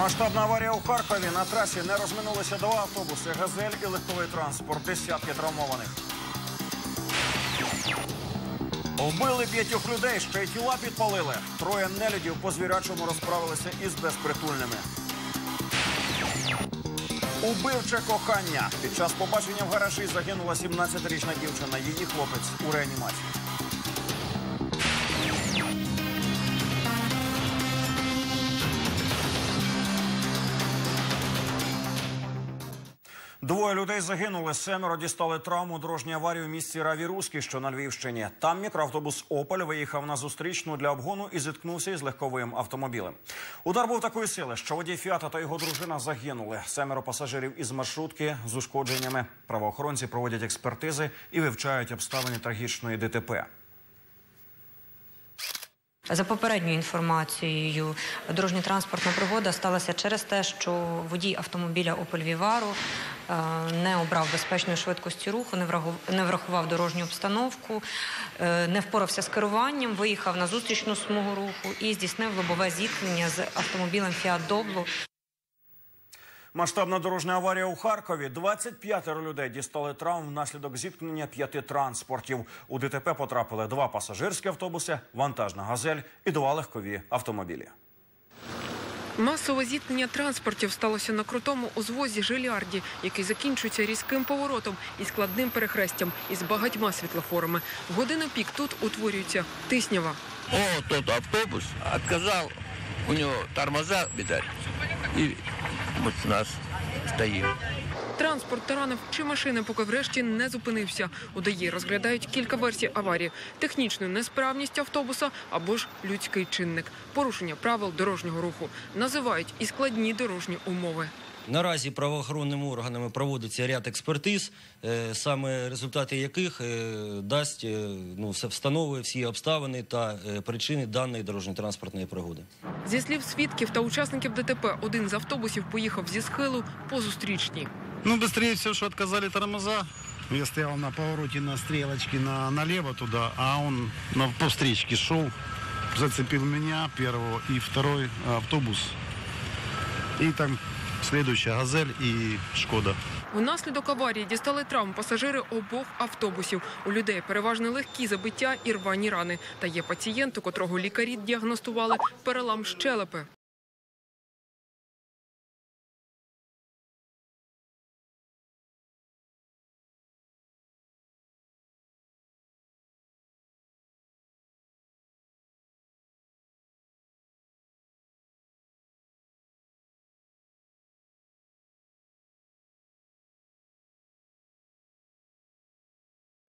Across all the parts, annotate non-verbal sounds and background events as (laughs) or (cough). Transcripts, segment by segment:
Масштабна аварія у Харкові. На трасі не розминулися два автобуси, газель і легковий транспорт. Десятки травмованих. Убили п'ятьох людей, ще й тіла підпалили. Троє нелюдів по звірячому розправилися із безпритульними. Убивче кохання. Під час побачення в гаражі загинула 17-річна дівчина. Її хлопець у реанімації. Двоє людей загинули, семеро дістали травму дорожній аварії у місті Раві Руський, що на Львівщині. Там мікроавтобус Опель виїхав на зустрічну для обгону і зіткнувся із легковим автомобілем. Удар був такої сили, що водій Фіата та його дружина загинули. Семеро пасажирів із маршрутки з ушкодженнями. Правоохоронці проводять експертизи і вивчають обставини трагічної ДТП. За попередньою інформацією, дорожньо-транспортна пригода сталася через те, що водій автомобіля «Опель Vivaro е, не обрав безпечної швидкості руху, не враху- врахував дорожню обстановку, е, не впорався з керуванням, виїхав на зустрічну смугу руху і здійснив лобове зіткнення з автомобілем «Фіат Doblo. Масштабна дорожня аварія у Харкові. 25 людей дістали травм внаслідок зіткнення п'яти транспортів. У ДТП потрапили два пасажирські автобуси, вантажна газель і два легкові автомобілі. Масове зіткнення транспортів сталося на крутому узвозі Жилярді, який закінчується різким поворотом і складним перехрестям із багатьма світлофорами. В годину пік тут утворюється тиснява. О, тот автобус отказал, у него тормоза, и вот нас стоим. Транспорт таранив чи машини, поки врешті не зупинився. У ДАІ розглядають кілька версій аварії: технічну несправність автобуса або ж людський чинник, порушення правил дорожнього руху. Називають і складні дорожні умови. Наразі правоохоронними органами проводиться ряд експертиз, е, саме результати яких е, дасть е, ну, все встановує всі обставини та причини даної дорожньо-транспортної пригоди. Зі слів свідків та учасників ДТП, один з автобусів поїхав зі схилу по зустрічній. Ну, быстрее всего, что отказали тормоза. Я стоял на повороте на стрелочке на, налево туда, а он на, по встречке шел, зацепил меня первого и второй автобус. И там следующая «Газель» і «Шкода». Внаслідок аварії дістали травм пасажири обох автобусів. У людей переважно легкі забиття і рвані рани. Та є пацієнт, у котрого лікарі діагностували перелам щелепи.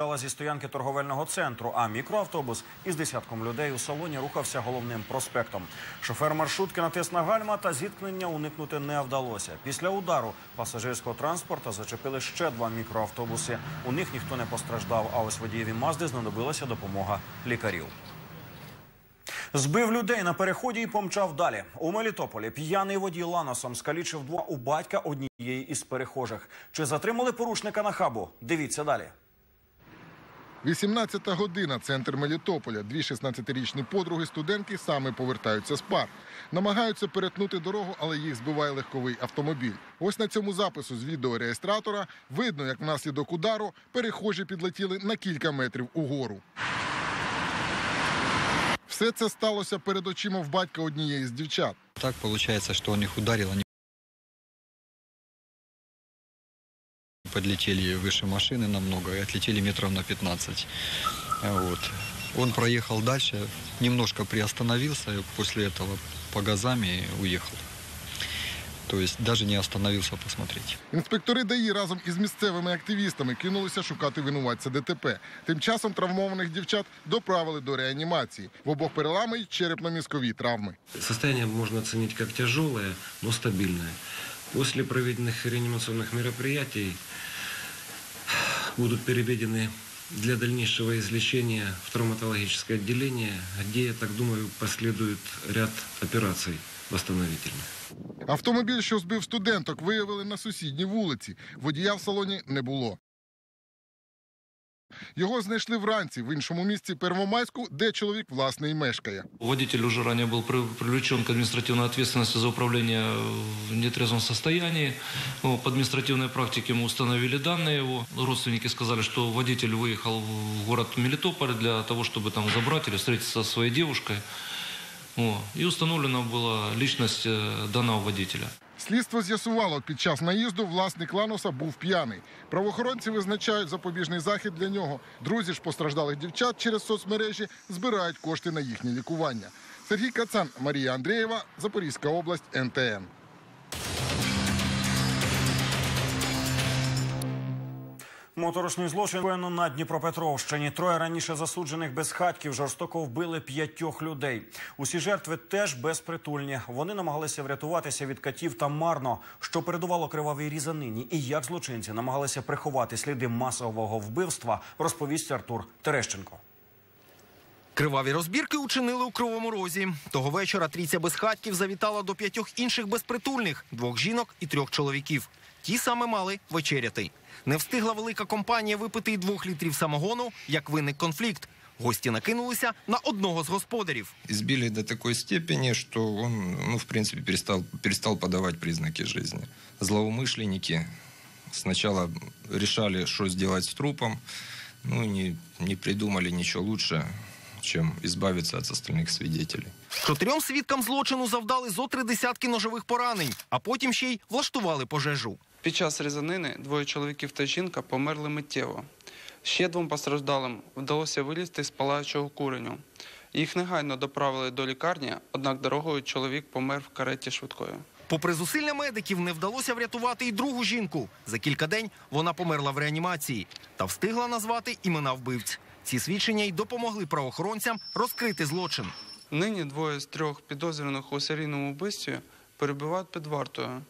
Стала зі стоянки торговельного центру, а мікроавтобус із десятком людей у салоні рухався головним проспектом. Шофер маршрутки натис на гальма та зіткнення уникнути не вдалося. Після удару пасажирського транспорта зачепили ще два мікроавтобуси. У них ніхто не постраждав, а ось водієві Мазди знадобилася допомога лікарів. Збив людей на переході і помчав далі. У Мелітополі п'яний водій ланосом скалічив два у батька однієї із перехожих. Чи затримали порушника на хабу? Дивіться далі. 18 година, центр Мелітополя. Дві 16-річні подруги студентки саме повертаються з пар. Намагаються перетнути дорогу, але їх збиває легковий автомобіль. Ось на цьому запису з відеореєстратора видно, як внаслідок удару перехожі підлетіли на кілька метрів угору. Все це сталося перед очима в батька однієї з дівчат. Так получается, что он их ударил, подлетели выше машины намного и отлетели метров на 15. А Вот. Он проехал дальше, немножко приостановился, и после этого по газам и уехал. То есть даже не остановился посмотреть. Інспектори ДАІ разом із місцевими активістами кинулися шукати винуватця ДТП. Тим часом травмованих дівчат доправили до реанімації. В обох перелами й черепно-мізкові травми. Состояние можно оценить как тяжелое, но стабильное. После проведенных реанимационных мероприятий будут переведены для дальнейшего излечения в травматологическое отделение, где, я так думаю, последует ряд операций восстановительных. Автомобіль, що збив студенток, виявили на сусідній вулиці. Водія в салоні не було. Його знайшли вранці в іншому місці Первомайську, де чоловік власне і мешкає. Водитель уже ранее был при- привлечен к административной ответственности за управление в нетрезвом состоянии. Ну, По административной практике мы установили данные его. Родственники сказали, что водитель выехал в город Мелитополь для того, чтобы там забрать или встретиться со своей девушкой. О, И установлена была личность э, данного водителя. Слідство з'ясувало, під час наїзду власник Лануса був п'яний. Правоохоронці визначають запобіжний захід для нього. Друзі ж постраждалих дівчат через соцмережі збирають кошти на їхнє лікування. Сергій Кацан, Марія Андрієва, Запорізька область, НТН. Моторошний злочин воєнно на Дніпропетровщині. Троє раніше засуджених безхатьків жорстоко вбили п'ятьох людей. Усі жертви теж безпритульні. Вони намагалися врятуватися від катів та марно, що передувало кривавій різанині. І як злочинці намагалися приховати сліди масового вбивства, розповість Артур Терещенко. Криваві розбірки учинили у Кривому Розі. Того вечора трійця безхатьків завітала до п'ятьох інших безпритульних – двох жінок і трьох чоловіків. Ті саме мали вечеряти. Не встигла велика компанія випити й двох літрів самогону, як виник конфлікт. Гості накинулися на одного з господарів. избили до такой степени, что он, ну, в принципе, перестал, перестал подавать признаки жизни. Злоумышленники сначала решали, что сделать с трупом, ну, не, не придумали ничего лучше, чем избавиться от остальных свидетелей. Чотирьом свідкам злочину завдали зо три десятки ножових поранень, а потім ще й влаштували пожежу. Під час різанини двоє чоловіків та жінка померли миттєво. Ще двом постраждалим вдалося вилізти з палаючого куреню. Їх негайно доправили до лікарні, однак дорогою чоловік помер в кареті швидкої. Попри зусилля медиків, не вдалося врятувати і другу жінку. За кілька день вона померла в реанімації та встигла назвати імена вбивць. Ці свідчення й допомогли правоохоронцям розкрити злочин. Нині двоє з трьох підозрюваних у серійному вбивстві перебувають під вартою.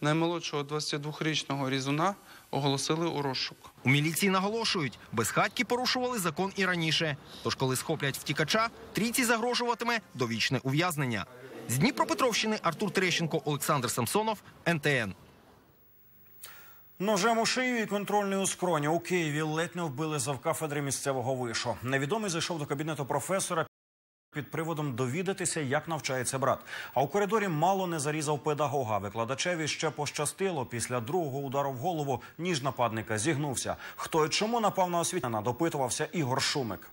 Наймолодшого 22-річного різуна оголосили у розшук. У міліції наголошують, безхатьки порушували закон і раніше. Тож, коли схоплять втікача, трійці загрожуватиме довічне ув'язнення. З Дніпропетровщини Артур Терещенко, Олександр Самсонов, НТН. Ножем у шию і контрольний у скроні у Києві ледь не вбили завкафедри місцевого вишу. Невідомий зайшов до кабінету професора під приводом довідатися, як навчається брат. А у коридорі мало не зарізав педагога. Викладачеві ще пощастило. Після другого удару в голову ніж нападника зігнувся. Хто і чому напав на освітяна, допитувався Ігор Шумик.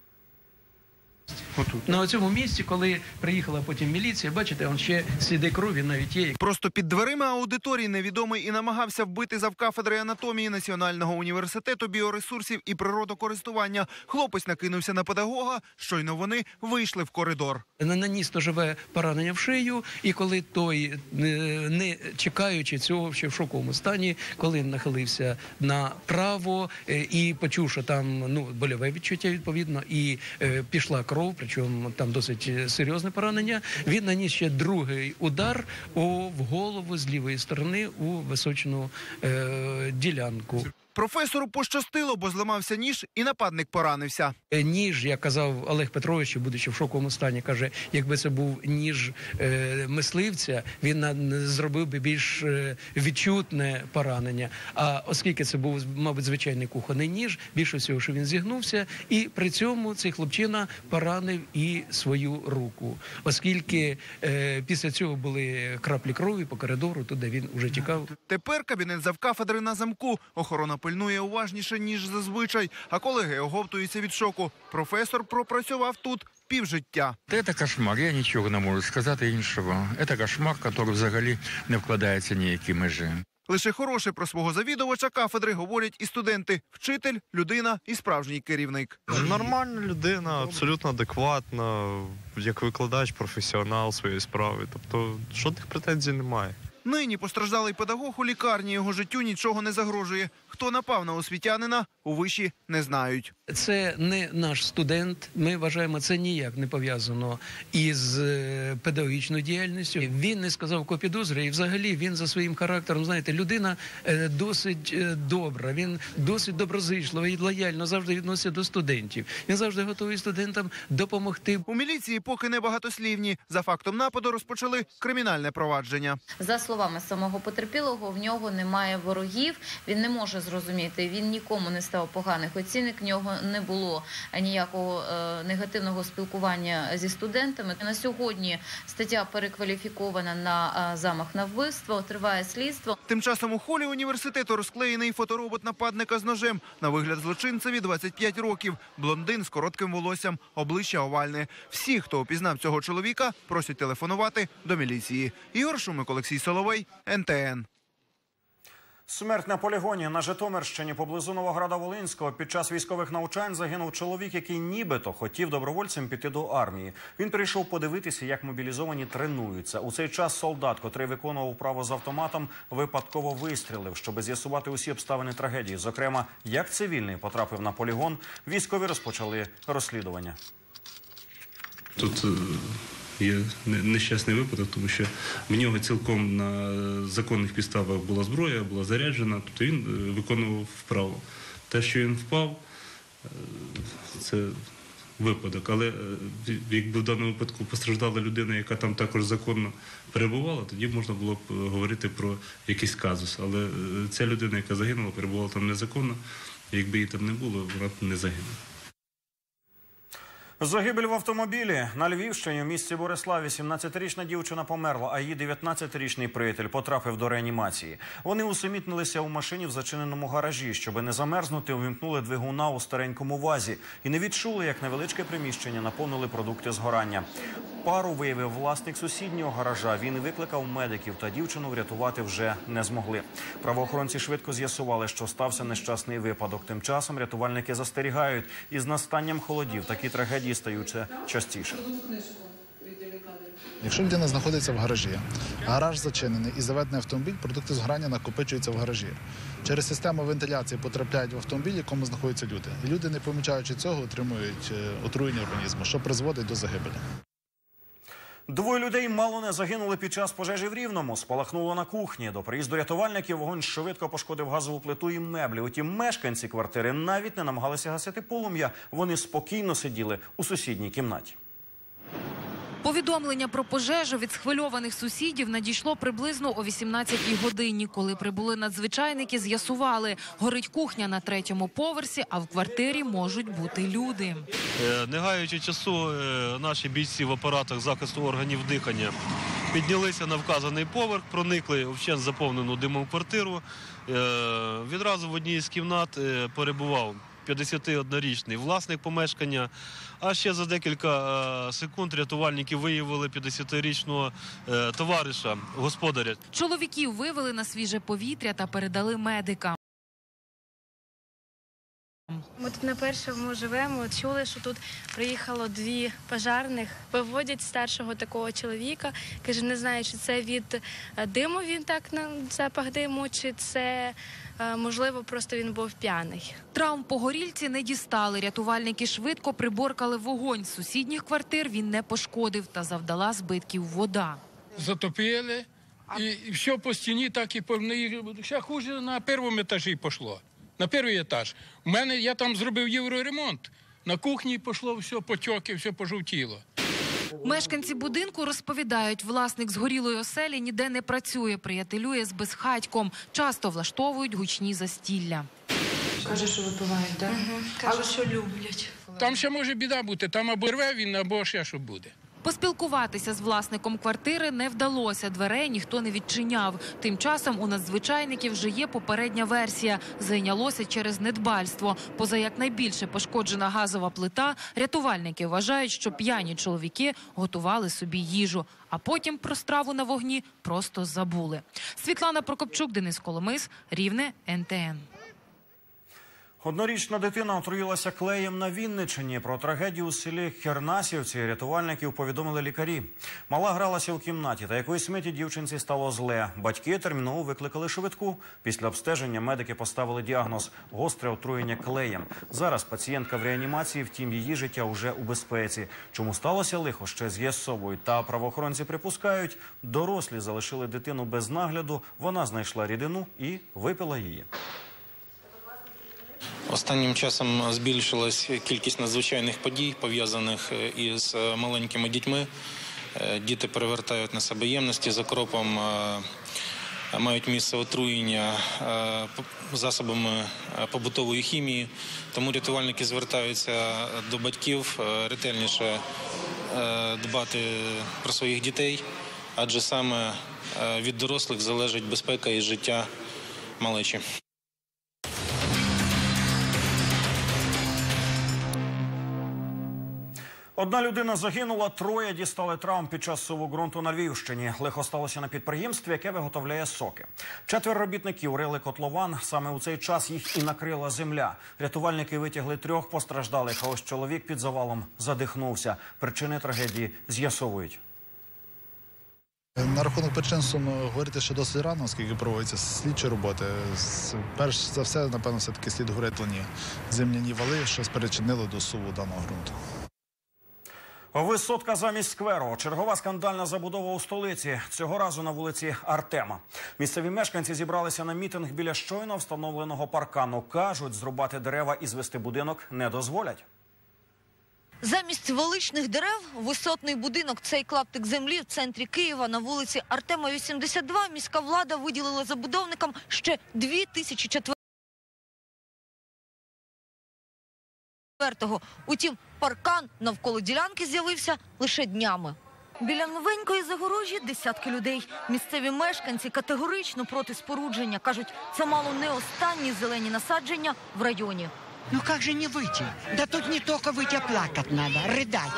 На цьому місці, коли приїхала потім міліція, бачите, он ще сліди крові навіть є. Просто під дверима аудиторії невідомий і намагався вбити завкафедри анатомії Національного університету біоресурсів і природокористування. Хлопець накинувся на педагога. Щойно вони вийшли в коридор. На- Наніс ножове поранення в шию, і коли той, е, не чекаючи цього, ще в шоковому стані, коли нахилився направо е, і почув, що там ну больове відчуття відповідно, і е, пішла кров, причому там досить е, серйозне поранення. Він наніс ще другий удар у в голову з лівої сторони у височну е, ділянку. Професору пощастило, бо зламався ніж, і нападник поранився. Е, Ніж, як казав Олег Петрович, будучи в шоковому стані, каже, якби це був ніж е, мисливця, він на, зробив би більш е, відчутне поранення. А оскільки це був, мабуть, звичайний кухонний ніж, більше всього, що він зігнувся, і при цьому цей хлопчина поранив і свою руку, оскільки е, після цього були краплі крові по коридору, туди він уже тікав. Тепер кабінет завкафедри на замку. Охорона пильнує уважніше ніж зазвичай. А колеги оговтуються від шоку. Професор пропрацював тут півжиття. Та Це кошмар, я нічого не можу сказати іншого. Це кошмар, який взагалі не вкладається ніякі межі. Лише хороше про свого завідувача кафедри говорять і студенти. Вчитель, людина і справжній керівник. Нормальна людина, абсолютно адекватна, як викладач, професіонал своєї справи. Тобто жодних претензій немає. Нині постраждалий педагог у лікарні. Його життю нічого не загрожує. Хто напав на освітянина, у виші не знають. Це не наш студент. Ми вважаємо, це ніяк не пов'язано із е, педагогічною діяльністю. Він не сказав ко підозри, і взагалі він за своїм характером, знаєте, людина е, досить е, добра. Він досить доброзичливий і лояльно завжди відноситься до студентів. Він завжди готовий студентам допомогти. У міліції поки не багатослівні. За фактом нападу розпочали кримінальне провадження. За словами самого потерпілого, в нього немає ворогів. Він не може зрозуміти. Він нікому не ставив дістав поганих оцінок. В нього не було ніякого е, негативного спілкування зі студентами. На сьогодні стаття перекваліфікована на е, замах на вбивство. Триває слідство. Тим часом у холі університету розклеєний фоторобот нападника з ножем. На вигляд злочинцеві 25 років. Блондин з коротким волоссям, обличчя овальне. Всі, хто опізнав цього чоловіка, просять телефонувати до міліції. Ігор Шумик, Олексій Соловей, НТН. Смерть на полігоні на Житомирщині поблизу Новограда Волинського під час військових навчань загинув чоловік, який нібито хотів добровольцем піти до армії. Він прийшов подивитися, як мобілізовані тренуються. У цей час солдат, котрий виконував вправо з автоматом, випадково вистрілив, щоб з'ясувати усі обставини трагедії. Зокрема, як цивільний потрапив на полігон, військові розпочали розслідування. Тут е, є нещасний випадок, тому що в нього цілком на законних підставах була зброя, була заряджена, тобто він е, виконував вправо. Те, що він впав, е, це випадок. Але е, якби в даному випадку постраждала людина, яка там також законно перебувала, тоді можна було б говорити про якийсь казус. Але ця людина, яка загинула, перебувала там незаконно. Якби її там не було, вона б не загинула. Загибель в автомобілі на Львівщині в місті Борислав 18-річна дівчина померла, а її 19-річний приятель потрапив до реанімації. Вони усамітнилися у машині в зачиненому гаражі, щоби не замерзнути, увімкнули двигуна у старенькому вазі і не відчули, як невеличке приміщення наповнили продукти згорання. Пару виявив власник сусіднього гаража. Він викликав медиків, та дівчину врятувати вже не змогли. Правоохоронці швидко з'ясували, що стався нещасний випадок. Тим часом рятувальники застерігають, із настанням холодів такі трагедії стають стаються частіше. Якщо людина знаходиться в гаражі, гараж зачинений і заведений автомобіль, продукти згорання накопичуються в гаражі. Через систему вентиляції потрапляють в автомобіль, в якому знаходяться люди. Люди, не помічаючи цього, отримують е, отруєння організму, що призводить до загибелі. Двоє людей мало не загинули під час пожежі в Рівному. Спалахнуло на кухні. До приїзду рятувальників вогонь швидко пошкодив газову плиту і меблі. Утім, мешканці квартири навіть не намагалися гасити полум'я. Вони спокійно сиділи у сусідній кімнаті. Повідомлення про пожежу від схвильованих сусідів надійшло приблизно о 18-й годині. Коли прибули надзвичайники, з'ясували, горить кухня на третьому поверсі, а в квартирі можуть бути люди. Е, Не гаючи часу, е, наші бійці в апаратах захисту органів дихання піднялися на вказаний поверх, проникли в вщент заповнену димом квартиру. Е, Відразу в одній з кімнат перебував 51-річний власник помешкання. А ще за декілька е, секунд рятувальники виявили 50-річного е, товариша, господаря. Чоловіків вивели на свіже повітря та передали медикам. Ми тут на першому живемо. Чули, що тут приїхало дві пожарних. Виводять старшого такого чоловіка. Каже, не знаю, чи це від е, диму він так на запах диму, чи це е, можливо просто він був п'яний. Травм по горільці не дістали. Рятувальники швидко приборкали вогонь. З сусідніх квартир він не пошкодив та завдала збитків вода. затопили, і, і все по стіні, так і по ще хуже на першому етажі пішло. На перший етаж. У мене я там зробив євроремонт. На кухні пішло все потьоки, все пожовтіло. Мешканці будинку розповідають, власник згорілої оселі ніде не працює, приятелює з безхатьком. Часто влаштовують гучні застілля. Каже, що випивають, так? Але що люблять. Там ще може біда бути, там або рве він, або ще що буде. Поспілкуватися з власником квартири не вдалося. Дверей ніхто не відчиняв. Тим часом у надзвичайників вже є попередня версія. Зайнялося через недбальство. Поза як найбільше пошкоджена газова плита, рятувальники вважають, що п'яні чоловіки готували собі їжу, а потім про страву на вогні просто забули. Світлана Прокопчук, Денис Коломис, Рівне, НТН. Однорічна дитина отруїлася клеєм на Вінничині. Про трагедію у селі Хернасівці рятувальників повідомили лікарі. Мала гралася у кімнаті, та якоїсь миті дівчинці стало зле. Батьки терміново викликали швидку. Після обстеження медики поставили діагноз гостре отруєння клеєм. Зараз пацієнтка в реанімації, втім її життя уже у безпеці. Чому сталося лихо, ще з'ясовують. Та правоохоронці припускають, дорослі залишили дитину без нагляду. Вона знайшла рідину і випила її. Останнім часом збільшилась кількість надзвичайних подій, пов'язаних е, із е, маленькими дітьми. Е, Діти перевертають на себе ємності з окропом. е, мають місце отруєння засобами побутової хімії. Тому рятувальники звертаються до батьків ретельніше дбати про своїх дітей, адже саме від дорослих залежить безпека і життя малечі. Одна людина загинула, троє дістали травм під час суву ґрунту на Львівщині. Лихо сталося на підприємстві, яке виготовляє соки. Четверо робітників рили котлован. Саме у цей час їх і накрила земля. Рятувальники витягли трьох постраждалих. А ось чоловік під завалом задихнувся. Причини трагедії з'ясовують. На рахунок причин суму говорити ще досить рано, оскільки проводяться слідчі роботи. Перш за все, напевно, все-таки слід говорити земляні вали, що спричинило до суву даного ґрунту. Висотка замість скверу. Чергова скандальна забудова у столиці. Цього разу на вулиці Артема. Місцеві мешканці зібралися на мітинг біля щойно встановленого паркану. кажуть, зрубати дерева і звести будинок не дозволять. Замість величних дерев висотний будинок, цей клаптик землі в центрі Києва на вулиці Артема 82 міська влада виділила забудовникам ще 2004 Утім, паркан навколо ділянки з'явився лише днями. Біля новенької загорожі десятки людей. Місцеві мешканці категорично проти спорудження. Кажуть, це мало не останні зелені насадження в районі. Ну как же не выйти? Да тут не только выйти, а плакать надо, рыдать.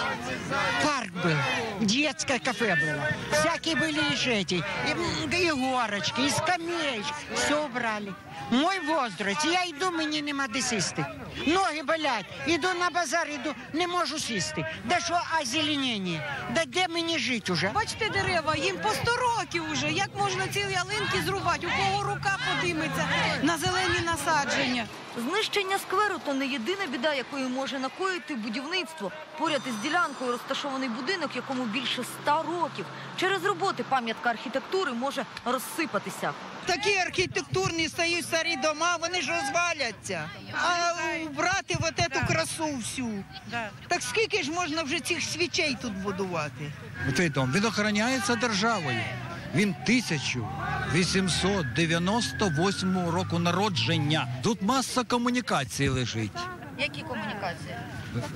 Парк был, детское кафе было, всякие были и эти, и, м, и горочки, и скамеечки, все убрали. Мой возраст, я йду, мені нема де сісти. Ноги болять, іду на базар, іду, не можу сісти. Да що озеленення? Да де мені жити уже? Бачите дерева, їм по 100 років уже. Як можна ці ялинки зрубати? У кого рука подиметься на зелені насадження? Знищення скверу то не єдина біда, якої може накоїти будівництво. Поряд із ділянкою розташований будинок, якому більше ста років. Через роботи пам'ятка архітектури може розсипатися. Такі архітектурні стають старі дома, вони ж розваляться. А брати от эту красу всю. Так скільки ж можна вже цих свічей тут будувати? Цей дом він охороняється державою. Він 1898 року народження. Тут маса комунікацій лежить. Які комунікації?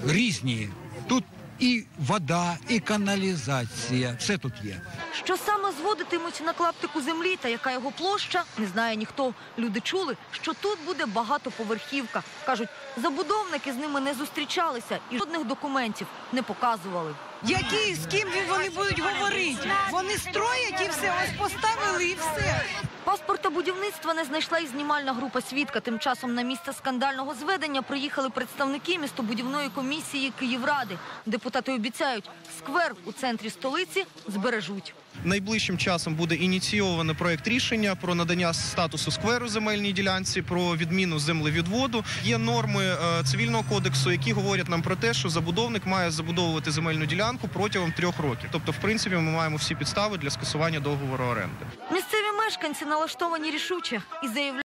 Різні. Тут і вода, і каналізація. Все тут є. Що саме зводитимуть на клаптику землі та яка його площа, не знає ніхто. Люди чули, що тут буде багатоповерхівка. Кажуть, забудовники з ними не зустрічалися і жодних документів не показували. Які з ким вони будуть говорити? Вони строять і все, ось поставили і все. Паспорта будівництва не знайшла і знімальна група свідка. Тим часом на місце скандального зведення приїхали представники містобудівної комісії Київради. Депутати обіцяють, сквер у центрі столиці збережуть. Найближчим часом буде ініційовано проект рішення про надання статусу скверу земельній ділянці, про відміну землевідводу. Є норми е, цивільного кодексу, які говорять нам про те, що забудовник має забудовувати земельну ділянку протягом трьох років. Тобто, в принципі, ми маємо всі підстави для скасування договору оренди. Місцеві мешканці налаштовані рішуче і заявляють,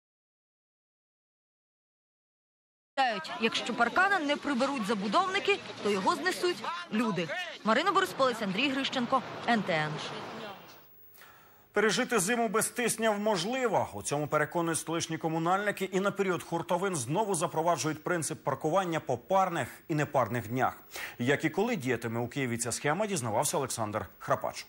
якщо паркана не приберуть забудовники, то його знесуть люди. Марина Борисполець, Андрій Грищенко, НТН. Пережити зиму без тисняв можливо. У цьому переконують столичні комунальники і на період хуртовин знову запроваджують принцип паркування по парних і непарних днях. Як і коли діятиме у Києві ця схема, дізнавався Олександр Храпач.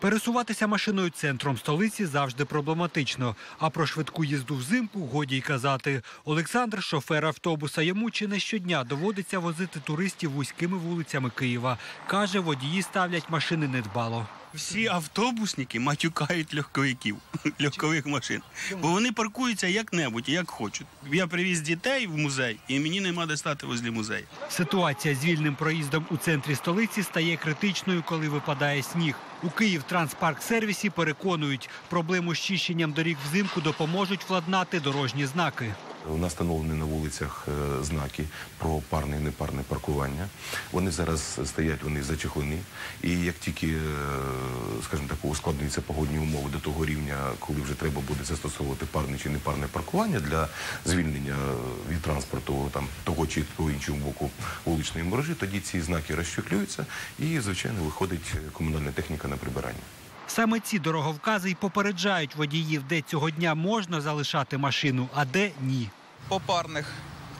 Пересуватися машиною центром столиці завжди проблематично. А про швидку їзду взимку годі й казати. Олександр, шофер автобуса, йому чи не щодня доводиться возити туристів вузькими вулицями Києва. Каже, водії ставлять машини недбало. Всі автобусники матюкають легковиків, (laughs) легкових машин. Бо вони паркуються як-небудь, як хочуть. Я привіз дітей в музей, і мені нема де стати возле музею. Ситуація з вільним проїздом у центрі столиці стає критичною, коли випадає сніг. У Київ Транспарк сервісі переконують, проблему з чищенням доріг взимку допоможуть владнати дорожні знаки. У нас встановлені на вулицях е, знаки про парне і непарне паркування. Вони зараз стоять, вони зачехлені. І як тільки, е, скажімо так, ускладнюються погодні умови до того рівня, коли вже треба буде застосовувати парне чи непарне паркування для звільнення від транспорту там того чи того іншого боку вуличної мережі, тоді ці знаки розчехлюються і, звичайно, виходить комунальна техніка на прибирання. Саме ці дороговкази й попереджають водіїв, де цього дня можна залишати машину, а де ні. По парних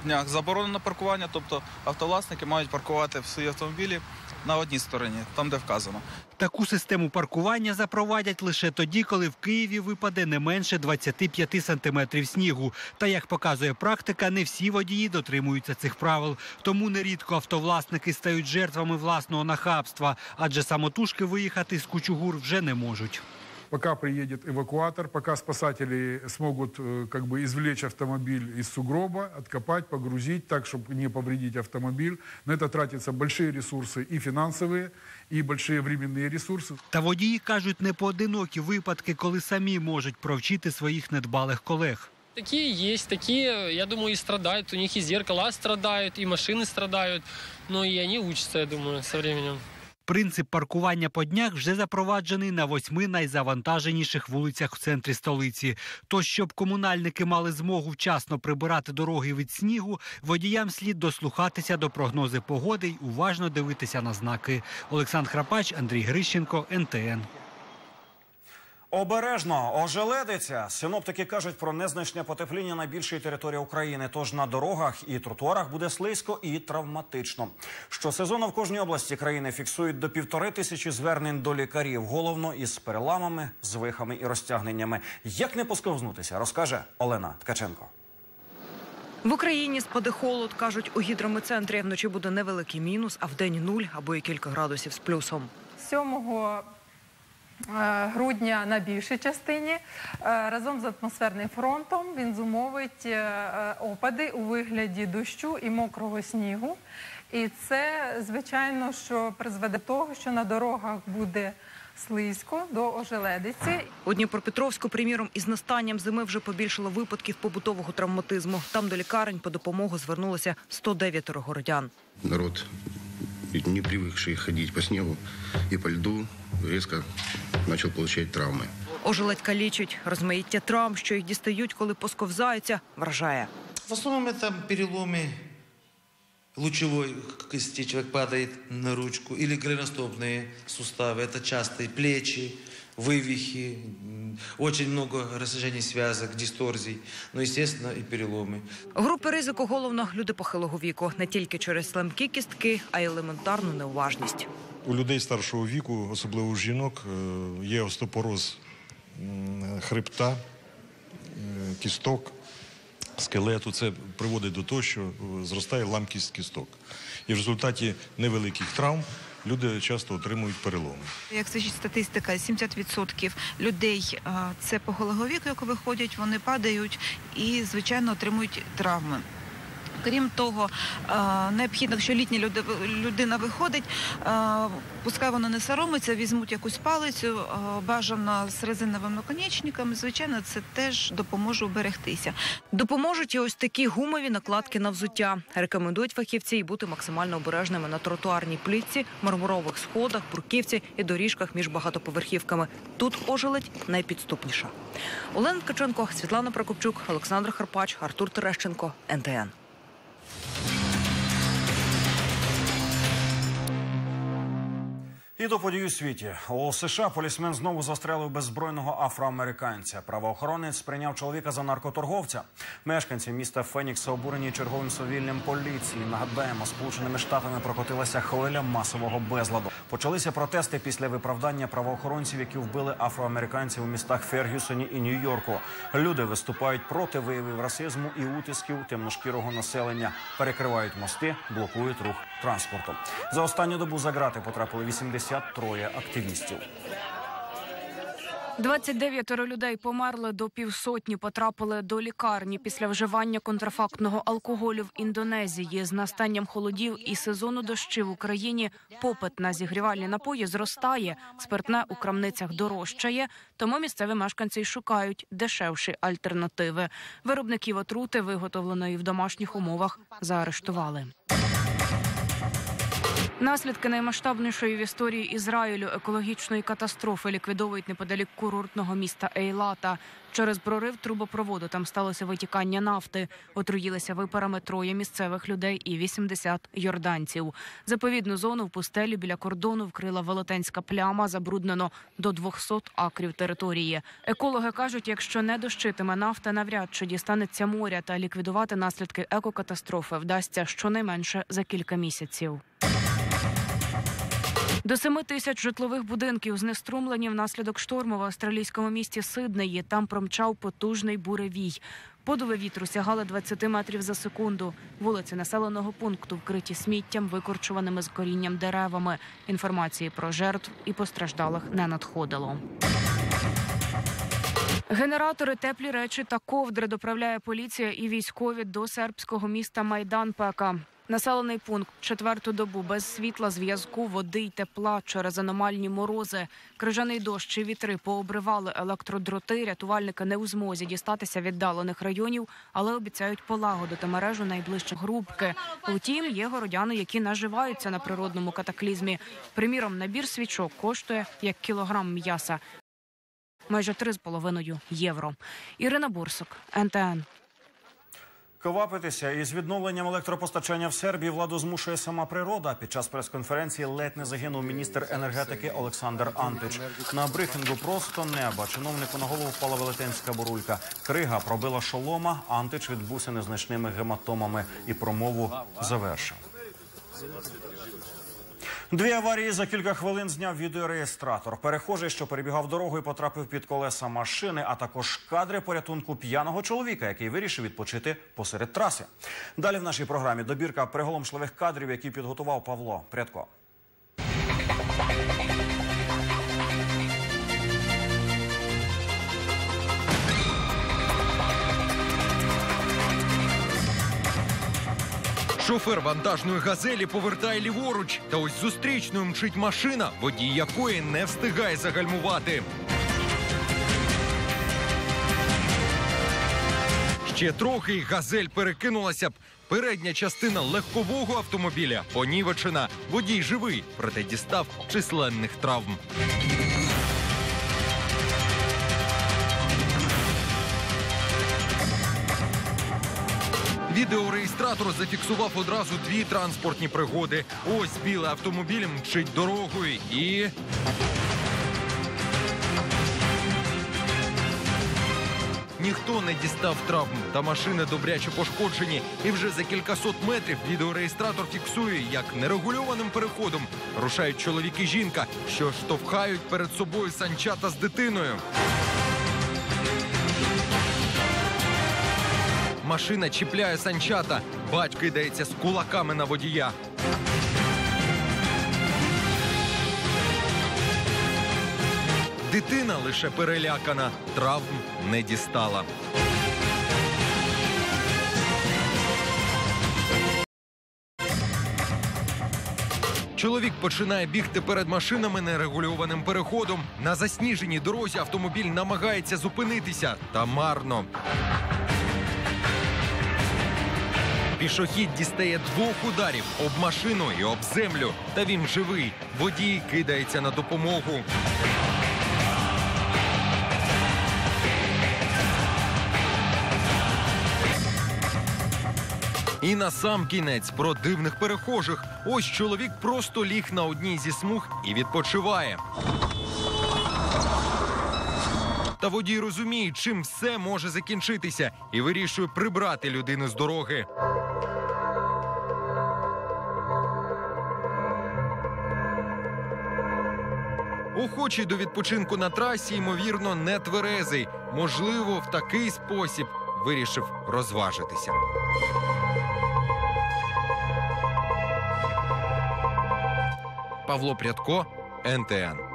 днях заборонено паркування, тобто автовласники мають паркувати в свої автомобілі на одній стороні, там де вказано. Таку систему паркування запровадять лише тоді, коли в Києві випаде не менше 25 сантиметрів снігу. Та як показує практика, не всі водії дотримуються цих правил. Тому нерідко автовласники стають жертвами власного нахабства, адже самотужки виїхати з кучугур вже не можуть Пока приедет эвакуатор, пока спасатели смогут э, как бы извлечь автомобиль из сугроба, откопать, погрузить так, чтобы не повредить автомобиль. На это тратятся большие ресурсы и финансовые, и большие временные ресурсы. Та водії кажуть, не поодинокі випадки, коли самі можуть провчити своїх недбалих колег. Такие есть, такие, я думаю, и страдают. У них и зеркала страдают, и машины страдают. Но и они учатся, я думаю, со временем. Принцип паркування по днях вже запроваджений на восьми найзавантаженіших вулицях в центрі столиці. То щоб комунальники мали змогу вчасно прибирати дороги від снігу, водіям слід дослухатися до прогнози погоди й уважно дивитися на знаки. Олександр Храпач, Андрій Грищенко, НТН. Обережно ожеледиться. Синоптики кажуть про незначне потепління на більшій території України. Тож на дорогах і тротуарах буде слизько і травматично. Щосезону в кожній області країни фіксують до півтори тисячі звернень до лікарів, головно із переламами, звихами і розтягненнями. Як не посковзнутися, розкаже Олена Ткаченко. В Україні спаде холод, кажуть у гідрометцентрі. Вночі буде невеликий мінус, а вдень нуль або і кілька градусів з плюсом. 7 е, грудня на більшій частині е, разом з атмосферним фронтом він зумовить е, е, опади у вигляді дощу і мокрого снігу. І це, звичайно, що призведе до того, що на дорогах буде слизько до ожеледиці. У Дніпропетровську, приміром, із настанням зими вже побільшало випадків побутового травматизму. Там до лікарень по допомогу звернулося 109 городян. народ, не привыкший ходить по снегу и по льду, резко начал получать травмы. Ожеледь калічить, розмаїття травм, що їх дістають, коли посковзаються, вражає. В основном это переломы лучевой кости, человек падает на ручку, или голеностопные суставы, это частые плечи, вывихи, м, очень много растяжений связок, дисторзий, но, естественно, и переломы. Групи ризику головно люди похилого віку, не тільки через слабкі кістки, а й елементарну неуважність. У людей старшого віку, особливо у жінок, е, є остеопороз хребта, е, кісток, скелету. Це приводить до того, що е, зростає ламкість кісток. І в результаті невеликих травм люди часто отримують переломи. Як свідчить статистика, 70% людей це похилого віку, як виходять, вони падають і, звичайно, отримують травми. Крім того, необхідно, якщо літня людина виходить, пускай вона не соромиться, візьмуть якусь палицю, бажано з резиновим наконечником. Звичайно, це теж допоможе уберегтися. Допоможуть і ось такі гумові накладки на взуття. Рекомендують фахівці і бути максимально обережними на тротуарній плітці, мармурових сходах, бурківці і доріжках між багатоповерхівками. Тут ожеледь найпідступніша. Олена Ткаченко, Світлана Прокопчук, Олександр Харпач, Артур Терещенко, НТН. І до подій у світі у США полісмен знову застрелив беззбройного афроамериканця. Правоохоронець сприйняв чоловіка за наркоторговця. Мешканці міста Фенікса обурені черговим совільним поліції. Нагадаємо, сполученими штатами прокотилася хвиля масового безладу. Почалися протести після виправдання правоохоронців, які вбили афроамериканців у містах Фергюсоні і Нью-Йорку. Люди виступають проти виявів расизму і утисків темношкірого населення, перекривають мости, блокують рух транспорту. За останню добу за грати потрапили 83 активістів. 29 людей померли, до півсотні потрапили до лікарні після вживання контрафактного алкоголю в Індонезії. З настанням холодів і сезону дощів в Україні попит на зігрівальні напої зростає. Спиртне у крамницях дорожчає, тому місцеві мешканці шукають дешевші альтернативи. Виробників отрути, виготовленої в домашніх умовах, заарештували. Наслідки наймасштабнішої в історії Ізраїлю екологічної катастрофи ліквідовують неподалік курортного міста Ейлата. Через прорив трубопроводу там сталося витікання нафти. Отруїлися випарами троє місцевих людей і 80 йорданців. Заповідну зону в пустелі біля кордону вкрила велетенська пляма, забруднено до 200 акрів території. Екологи кажуть, якщо не дощитиме нафта, навряд чи дістанеться моря та ліквідувати наслідки екокатастрофи вдасться щонайменше за кілька місяців. До семи тисяч житлових будинків знеструмлені внаслідок шторму в австралійському місті Сиднеї. Там промчав потужний буревій. Подуви вітру сягали 20 метрів за секунду. Вулиці населеного пункту вкриті сміттям, викорчуваними з корінням деревами. Інформації про жертв і постраждалих не надходило. Генератори, теплі речі та ковдри доправляє поліція і військові до сербського міста Майданпека. Населений пункт четверту добу без світла, зв'язку, води й тепла через аномальні морози. Крижаний дощ і вітри пообривали електродроти. Рятувальники не у змозі дістатися віддалених районів, але обіцяють полагодити мережу найближчі грубки. Втім, є городяни, які наживаються на природному катаклізмі. Приміром, набір свічок коштує як кілограм м'яса. Майже 3,5 євро. Ірина Бурсок, НТН. Квапитися із відновленням електропостачання в Сербії владу змушує сама природа. Під час прес-конференції ледь не загинув міністр енергетики Олександр Антич. На брифінгу просто неба. Чиновнику на голову впала велетенська бурулька. Крига пробила шолома. Антич відбувся незначними гематомами і промову завершив. Дві аварії за кілька хвилин зняв відеореєстратор. Перехожий, що перебігав дорогу і потрапив під колеса машини, а також кадри порятунку п'яного чоловіка, який вирішив відпочити посеред траси. Далі в нашій програмі добірка приголомшливих кадрів, які підготував Павло Прядко. Шофер вантажної газелі повертає ліворуч, та ось зустрічною мчить машина, водій якої не встигає загальмувати. Ще трохи газель перекинулася б. Передня частина легкового автомобіля понівечена. Водій живий, проте дістав численних травм. Відеореєстратор зафіксував одразу дві транспортні пригоди. Ось білий автомобіль мчить дорогою і. Ніхто не дістав травм, та машини добряче пошкоджені. І вже за кількасот метрів відеореєстратор фіксує, як нерегульованим переходом рушають чоловік і жінка, що штовхають перед собою санчата з дитиною. Машина чіпляє санчата. Батько кидається з кулаками на водія. Дитина лише перелякана, травм не дістала. Чоловік починає бігти перед машинами нерегульованим переходом. На засніженій дорозі автомобіль намагається зупинитися, та марно. Пішохід дістає двох ударів об машину і об землю. Та він живий. Водій кидається на допомогу. І на сам кінець про дивних перехожих. Ось чоловік просто ліг на одній зі смуг і відпочиває. Та водій розуміє, чим все може закінчитися, і вирішує прибрати людину з дороги. Охочий до відпочинку на трасі, ймовірно, не тверезий. Можливо, в такий спосіб вирішив розважитися. Павло Прядко, НТН.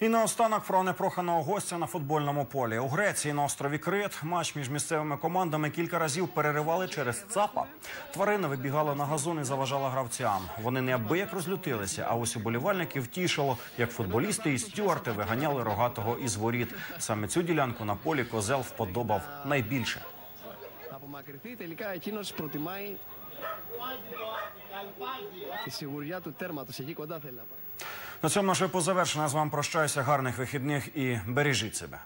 І наостанок про непроханого гостя на футбольному полі у Греції на острові Крит матч між місцевими командами кілька разів переривали через ЦАПа. Тварина вибігала на газон і заважала гравцям. Вони неабияк розлютилися. А ось уболівальників тішило, як футболісти і стюарти виганяли рогатого із воріт. Саме цю ділянку на полі козел вподобав найбільше. απομακρυνθεί. Τελικά εκείνο προτιμάει Τη σιγουριά του τέρματος εκεί κοντά θέλει να πάει. На цьому наше позавершена з вами прощаюся. Гарних вихідних і бережіть себе.